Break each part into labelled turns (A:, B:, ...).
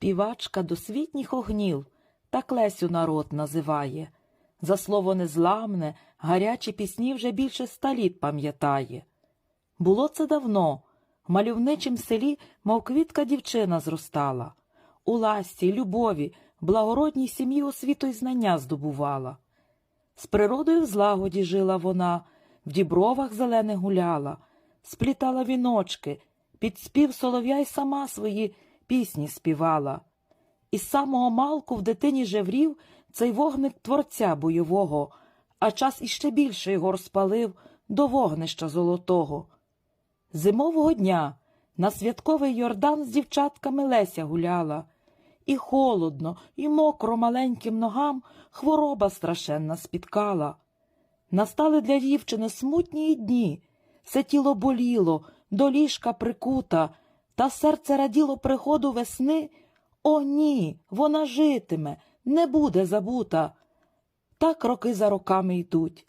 A: Співачка досвітніх огнів, так Лесю народ називає. За слово незламне, гарячі пісні вже більше ста літ пам'ятає. Було це давно, в мальовничім селі, мов квітка дівчина зростала. У ласті, любові, благородній сім'ї освіту й знання здобувала. З природою в злагоді жила вона, в дібровах зелених гуляла, сплітала віночки, під спів солов'я й сама свої пісні співала. Із самого малку в дитині жеврів цей вогник творця бойового, а час іще більше його розпалив до вогнища золотого. Зимового дня на святковий Йордан з дівчатками Леся гуляла. І холодно, і мокро маленьким ногам хвороба страшенна спіткала. Настали для дівчини смутні дні, все тіло боліло, до ліжка прикута, та серце раділо приходу весни. О, ні, вона житиме, не буде забута. Так роки за роками йдуть.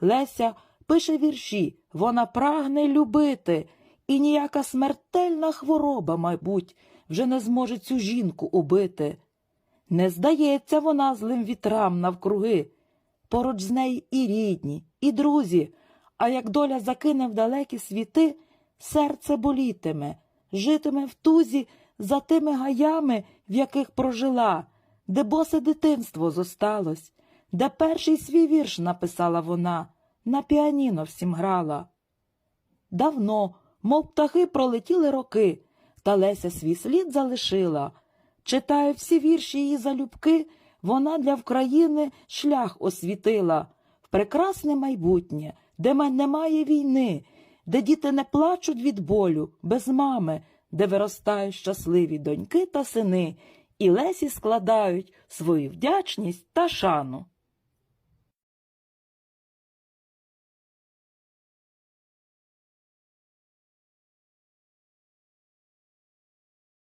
A: Леся пише вірші, вона прагне любити, і ніяка смертельна хвороба, мабуть, вже не зможе цю жінку убити. Не здається вона злим вітрам навкруги. Поруч з нею і рідні, і друзі, а як доля закине в далекі світи, серце болітиме, житиме в тузі за тими гаями, в яких прожила, де босе дитинство зосталось, де перший свій вірш написала вона, на піаніно всім грала. Давно, мов птахи, пролетіли роки, та Леся свій слід залишила. Читає всі вірші її залюбки, вона для України шлях освітила в прекрасне майбутнє, де немає війни, де діти не плачуть від болю, без мами, де виростають щасливі доньки та сини, і Лесі складають свою вдячність та шану.